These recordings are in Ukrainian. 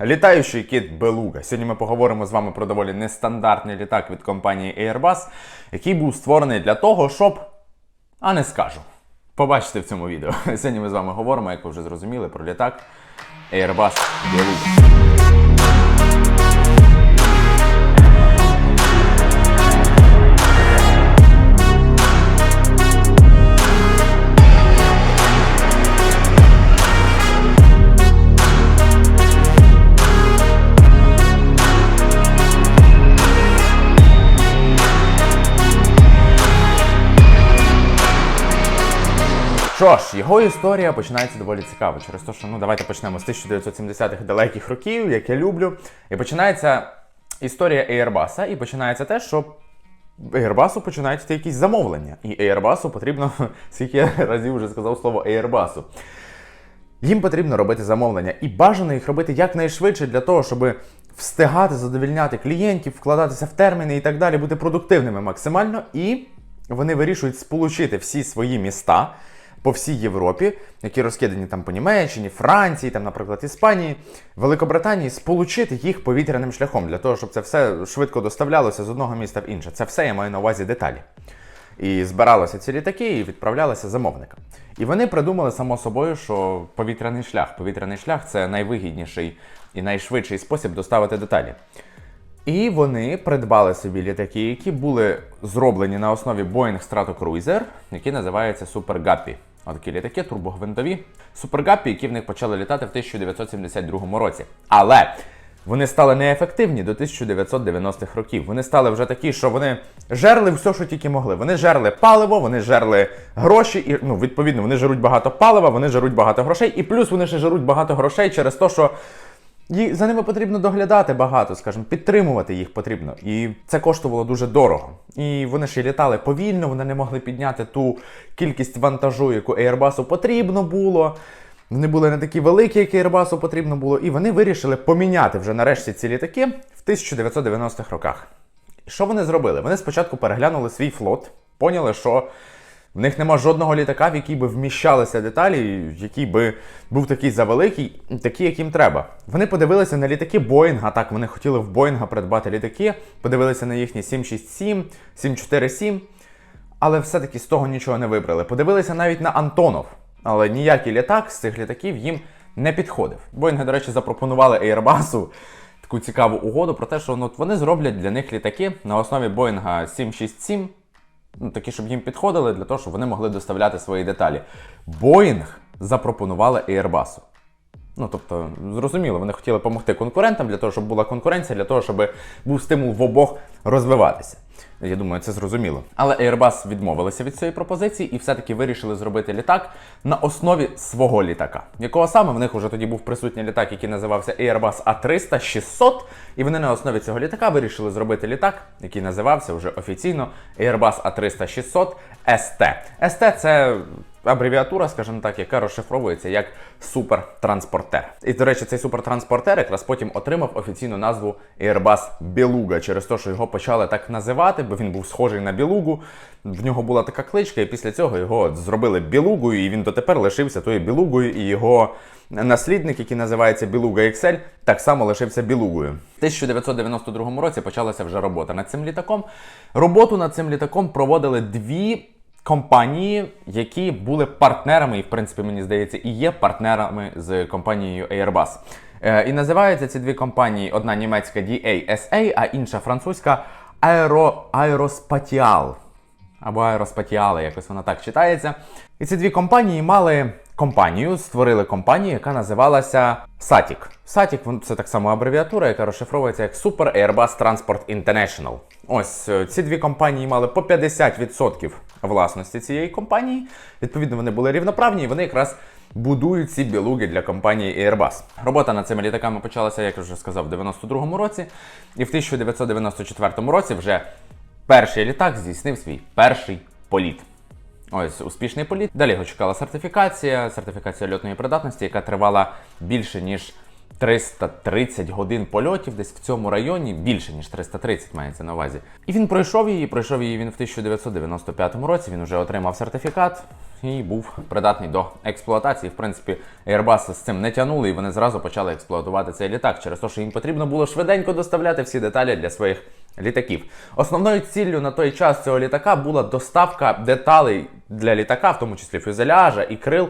Літаючий кіт Белуга. Сьогодні ми поговоримо з вами про доволі нестандартний літак від компанії Airbus, який був створений для того, щоб. А не скажу. Побачите в цьому відео. Сьогодні ми з вами говоримо, як ви вже зрозуміли, про літак Airbus Beluga. Що ж, його історія починається доволі цікаво, через те, що ну давайте почнемо з 1970-х далеких років, як я люблю. І починається історія Airbus, і починається те, що Airbus починають якісь замовлення. І Airbus потрібно, скільки я разів вже сказав слово Airbus. Їм потрібно робити замовлення, і бажано їх робити якнайшвидше для того, щоб встигати задовільняти клієнтів, вкладатися в терміни і так далі, бути продуктивними максимально. І вони вирішують сполучити всі свої міста по всій Європі, які розкидані там по Німеччині, Франції, там, наприклад, Іспанії, Великобританії, сполучити їх повітряним шляхом для того, щоб це все швидко доставлялося з одного міста в інше. Це все я маю на увазі деталі. І збиралися ці літаки і відправлялися замовникам. І вони придумали само собою, що повітряний шлях. Повітряний шлях це найвигідніший і найшвидший спосіб доставити деталі. І вони придбали собі літаки, які були зроблені на основі Boeing Stratocruiser, які називаються Super Guppy. Отакі літаки турбогвинтові. супергапі, які в них почали літати в 1972 році. Але вони стали неефективні до 1990-х років. Вони стали вже такі, що вони жерли все, що тільки могли. Вони жерли паливо, вони жерли гроші, і ну, відповідно, вони жеруть багато палива, вони жеруть багато грошей, і плюс вони ще жеруть багато грошей через те, що і за ними потрібно доглядати багато, скажімо, підтримувати їх потрібно. І це коштувало дуже дорого. І вони ще й літали повільно, вони не могли підняти ту кількість вантажу, яку Airbus потрібно було. Вони були не такі великі, як Airbus потрібно було. І вони вирішили поміняти вже нарешті ці літаки в 1990-х роках. І що вони зробили? Вони спочатку переглянули свій флот, поняли, що в них нема жодного літака, в який би вміщалися деталі, який би був такий завеликий, такий, як їм треба. Вони подивилися на літаки Боїнга. Так, вони хотіли в Боїнга придбати літаки, подивилися на їхні 767, 747, але все-таки з того нічого не вибрали. Подивилися навіть на Антонов, але ніякий літак з цих літаків їм не підходив. Боїнги, до речі, запропонували Airbus таку цікаву угоду про те, що ну, вони зроблять для них літаки на основі Боїнга 767 ну, такі, щоб їм підходили, для того, щоб вони могли доставляти свої деталі. Боїнг запропонували Airbus. Ну, тобто, зрозуміло, вони хотіли допомогти конкурентам для того, щоб була конкуренція, для того, щоб був стимул в обох розвиватися. Я думаю, це зрозуміло. Але Airbus відмовилися від цієї пропозиції і все-таки вирішили зробити літак на основі свого літака. Якого саме в них вже тоді був присутній літак, який називався Airbus A300 600, і вони на основі цього літака вирішили зробити літак, який називався вже офіційно Airbus A300 600 ST. ST це абревіатура, скажімо так, яка розшифровується як супертранспортер. І, до речі, цей супертранспортер якраз потім отримав офіційну назву Airbus Beluga, через те, що його почали так називати, бо він був схожий на білугу. В нього була така кличка, і після цього його зробили білугою, і він дотепер лишився тою білугою, і його наслідник, який називається Білуга XL, так само лишився білугою. В 1992 році почалася вже робота над цим літаком. Роботу над цим літаком проводили дві компанії, які були партнерами, і в принципі, мені здається, і є партнерами з компанією Airbus. Е, І називаються ці дві компанії: одна німецька DASA, а інша французька Aero, аероспатіал. Або аероспатіали, якось вона так читається. І ці дві компанії мали компанію, створили компанію, яка називалася SATIC. SATIC це так само абревіатура, яка розшифровується як Super Airbus Transport International. Ось е, ці дві компанії мали по 50% власності цієї компанії. Відповідно, вони були рівноправні, і вони якраз будують ці білуги для компанії Airbus. Робота над цими літаками почалася, як я вже сказав, в 92-му році, і в 1994 році вже перший літак здійснив свій перший політ. Ось успішний політ. Далі його чекала сертифікація, сертифікація льотної придатності, яка тривала більше ніж 330 годин польотів десь в цьому районі, більше ніж 330 мається на увазі. І він пройшов її. Пройшов її він в 1995 році. Він вже отримав сертифікат і був придатний до експлуатації. В принципі, Airbus з цим не тягнули, і вони зразу почали експлуатувати цей літак через те, що їм потрібно було швиденько доставляти всі деталі для своїх літаків. Основною ціллю на той час цього літака була доставка деталей для літака, в тому числі фюзеляжа і крил.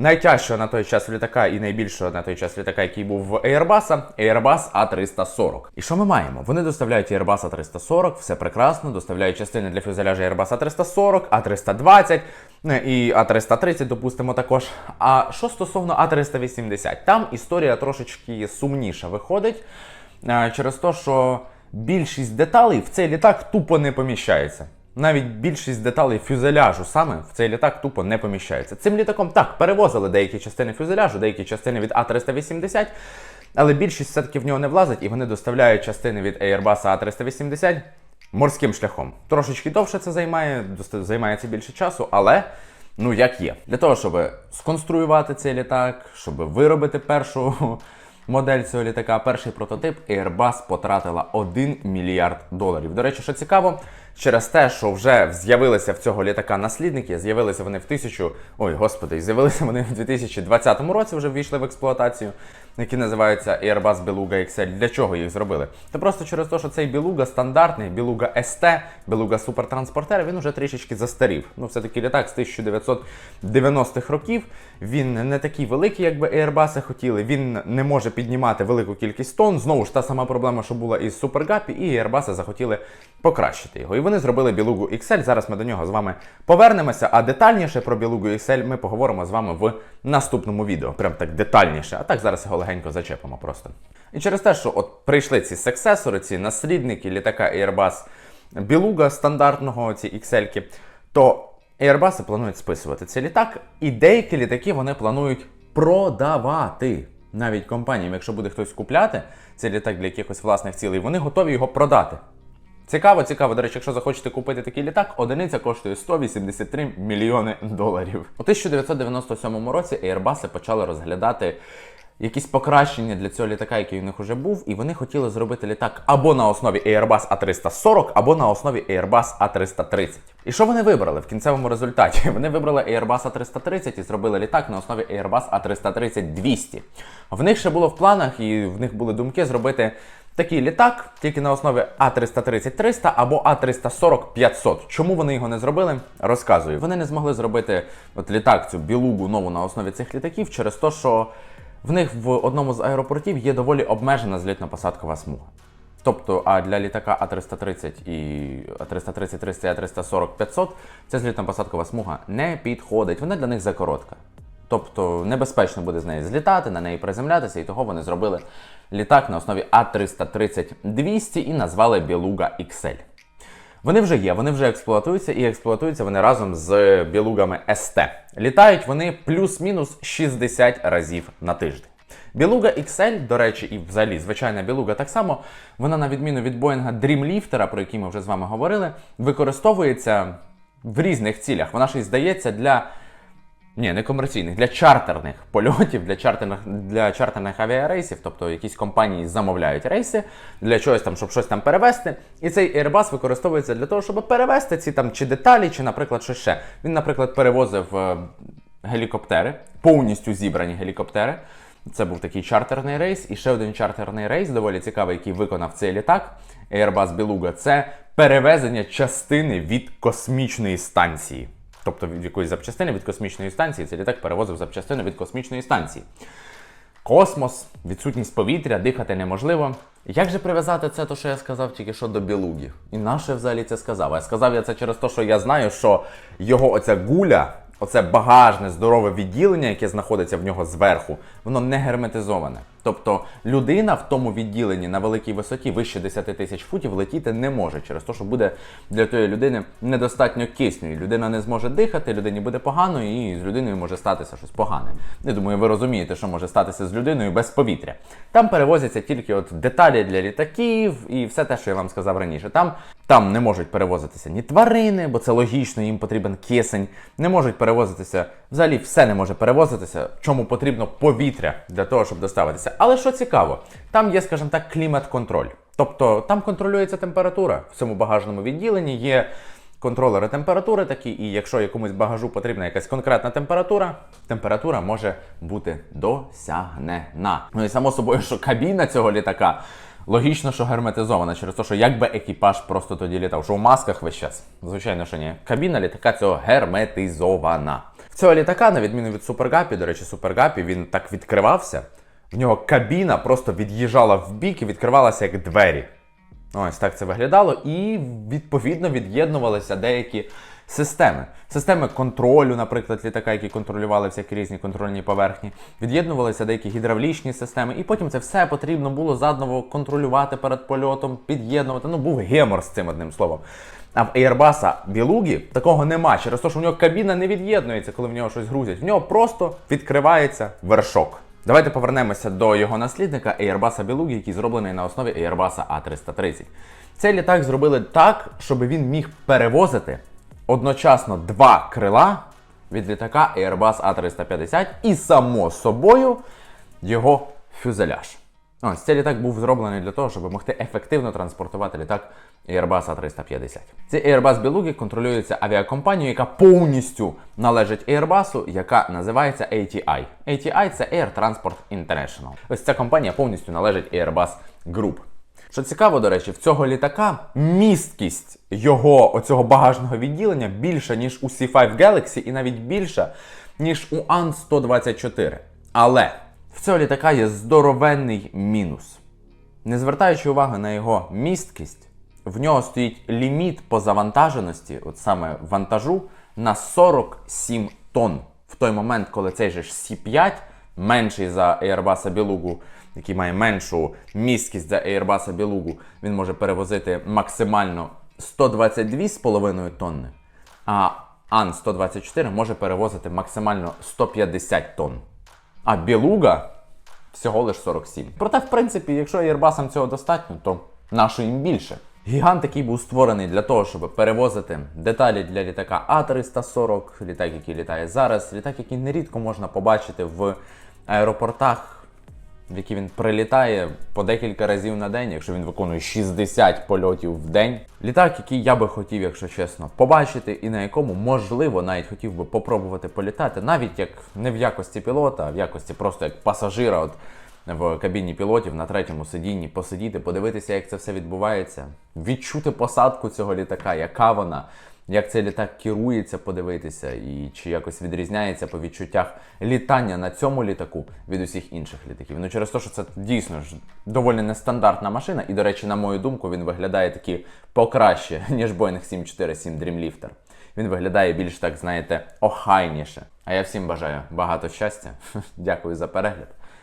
Найтяжчого на той час літака і найбільшого на той час літака, який був в Airbus, Airbus A340. І що ми маємо? Вони доставляють Airbus A340, все прекрасно, доставляють частини для фюзеляжа Airbus A340, A320 е, і A330, допустимо, також. А що стосовно A380, там історія трошечки сумніша виходить е, через те, що більшість деталей в цей літак тупо не поміщається. Навіть більшість деталей фюзеляжу саме в цей літак тупо не поміщається. Цим літаком так перевозили деякі частини фюзеляжу, деякі частини від А380, але більшість все-таки в нього не влазить, і вони доставляють частини від Airbus A380 морським шляхом. Трошечки довше це займає, доста- займає це більше часу, але ну як є. Для того, щоб сконструювати цей літак, щоб виробити першу модель цього літака, перший прототип Airbus потратила 1 мільярд доларів. До речі, що цікаво, через те, що вже з'явилися в цього літака наслідники, з'явилися вони в тисячу. Ой, господи, з'явилися вони в 2020 році, вже ввійшли в експлуатацію, які називаються Airbus Beluga XL. Для чого їх зробили? Та просто через те, що цей Beluga стандартний, Beluga ST, Beluga Супертранспортер, він уже трішечки застарів. Ну, все-таки літак з 1990-х років. Він не такий великий, як би Airbus хотіли. Він не може піднімати велику кількість тонн. Знову ж та сама проблема, що була із Супергапі, і Airbus захотіли покращити його. І вони зробили Beluga XL. Зараз ми до нього з вами повернемося. А детальніше про Beluga XL ми поговоримо з вами в наступному відео. Прям так детальніше. А так зараз його легенько зачепимо просто. І через те, що от прийшли ці сексесори, ці наслідники літака Airbus Beluga стандартного, ці XL, то Airbus планують списувати цей літак, і деякі літаки вони планують продавати. Навіть компаніям, якщо буде хтось купляти цей літак для якихось власних цілей, вони готові його продати. Цікаво, цікаво. До речі, якщо захочете купити такий літак, одиниця коштує 183 мільйони доларів. У 1997 році Airbus почали розглядати якісь покращення для цього літака, який у них вже був, і вони хотіли зробити літак або на основі Airbus A340, або на основі Airbus A330. І що вони вибрали в кінцевому результаті? Вони вибрали Airbus A330 і зробили літак на основі Airbus A330-200. В них ще було в планах, і в них були думки зробити такий літак, тільки на основі А330-300 або А340-500. Чому вони його не зробили? Розказую. Вони не змогли зробити от літак, цю білугу нову на основі цих літаків через те, що в них в одному з аеропортів є доволі обмежена злітно-посадкова смуга. Тобто, а для літака А330 і А330 300 і А340 500 ця злітно-посадкова смуга не підходить. Вона для них закоротка. Тобто небезпечно буде з неї злітати, на неї приземлятися, і того вони зробили літак на основі А330-200 і назвали Beluga XL. Вони вже є, вони вже експлуатуються і експлуатуються вони разом з білугами ST. Літають вони плюс-мінус 60 разів на тиждень. Білуга XL, до речі, і взагалі звичайна білуга так само, вона на відміну від Боїнга Dreamlifter, про який ми вже з вами говорили, використовується в різних цілях. Вона ще й здається для ні, не комерційних, для чартерних польотів, для чартерних, для чартерних авіарейсів, тобто якісь компанії замовляють рейси для чогось там, щоб щось там перевезти. І цей Airbus використовується для того, щоб перевезти ці там чи деталі, чи, наприклад, щось ще. Він, наприклад, перевозив е, гелікоптери, повністю зібрані гелікоптери. Це був такий чартерний рейс. І ще один чартерний рейс, доволі цікавий, який виконав цей літак Airbus Beluga, це перевезення частини від космічної станції. Тобто від якоїсь запчастини від космічної станції, цей літак перевозив запчастини від космічної станції. Космос, відсутність повітря, дихати неможливо. Як же прив'язати це, то що я сказав тільки що до білуги? І на що я взагалі це сказав? А сказав я це через те, що я знаю, що його оця гуля, оце багажне, здорове відділення, яке знаходиться в нього зверху, воно не герметизоване. Тобто людина в тому відділенні на великій висоті вище 10 тисяч футів летіти не може через те, що буде для тої людини недостатньо кисню. І людина не зможе дихати, людині буде погано, і з людиною може статися щось погане. Я думаю, ви розумієте, що може статися з людиною без повітря. Там перевозяться тільки от деталі для літаків і все те, що я вам сказав раніше. Там, там не можуть перевозитися ні тварини, бо це логічно, їм потрібен кисень. Не можуть перевозитися, взагалі все не може перевозитися, чому потрібно повітря для того, щоб доставитися. Але що цікаво, там є, скажімо так, клімат-контроль. Тобто там контролюється температура в цьому багажному відділенні. Є контролери температури такі, і якщо якомусь багажу потрібна якась конкретна температура, температура може бути досягнена. Ну і само собою, що кабіна цього літака. Логічно, що герметизована через те, що якби екіпаж просто тоді літав, що в масках весь час. Звичайно, що ні. Кабіна літака цього герметизована. В цього літака, на відміну від Супергапі, до речі, Супергапі він так відкривався. В нього кабіна просто від'їжджала в бік і відкривалася як двері. Ось так це виглядало, і відповідно від'єднувалися деякі системи. Системи контролю, наприклад, літака, які контролювали всякі різні контрольні поверхні. Від'єднувалися деякі гідравлічні системи, і потім це все потрібно було задново контролювати перед польотом, під'єднувати. Ну, був гемор з цим одним словом. А в Airbus Білугі такого нема, через те, що в нього кабіна не від'єднується, коли в нього щось грузять. В нього просто відкривається вершок. Давайте повернемося до його наслідника Airbus Belugi, який зроблений на основі Airbus A330. Цей літак зробили так, щоб він міг перевозити одночасно два крила від літака Airbus A350 і, само собою, його фюзеляж. Ось цей літак був зроблений для того, щоб могти ефективно транспортувати літак Airbus A350. Цей Airbus Belugi контролюється авіакомпанією, яка повністю належить Airbus, яка називається ATI. ATI це Air Transport International. Ось ця компанія повністю належить Airbus Group. Що цікаво, до речі, в цього літака місткість його оцього багажного відділення більша, ніж у C5 Galaxy, і навіть більша, ніж у An-124. Але в цього літака є здоровенний мінус. Не звертаючи уваги на його місткість, в нього стоїть ліміт по завантаженості, от саме вантажу, на 47 тонн. В той момент, коли цей же ж Сі-5 менший за Airbus Belugu, який має меншу місткість за Airbus Belugu, він може перевозити максимально 122,5 тонни. А Ан-124 може перевозити максимально 150 тонн. А Білуга всього лиш 47. Проте, в принципі, якщо Airbus цього достатньо, то нащо їм більше. Гігант, який був створений для того, щоб перевозити деталі для літака А340, літак, який літає зараз, літак, який нерідко можна побачити в аеропортах, в які він прилітає по декілька разів на день, якщо він виконує 60 польотів в день. Літак, який я би хотів, якщо чесно, побачити, і на якому, можливо, навіть хотів би попробувати політати, навіть як не в якості пілота, а в якості просто як пасажира. От в кабіні пілотів на третьому сидінні посидіти, подивитися, як це все відбувається, відчути посадку цього літака, яка вона, як цей літак керується, подивитися, і чи якось відрізняється по відчуттях літання на цьому літаку від усіх інших літаків. Ну через те, що це дійсно ж доволі нестандартна машина, і, до речі, на мою думку, він виглядає таки покраще, ніж Boeing 747 Dreamlifter. Він виглядає більш так, знаєте, охайніше. А я всім бажаю багато щастя. Дякую за перегляд.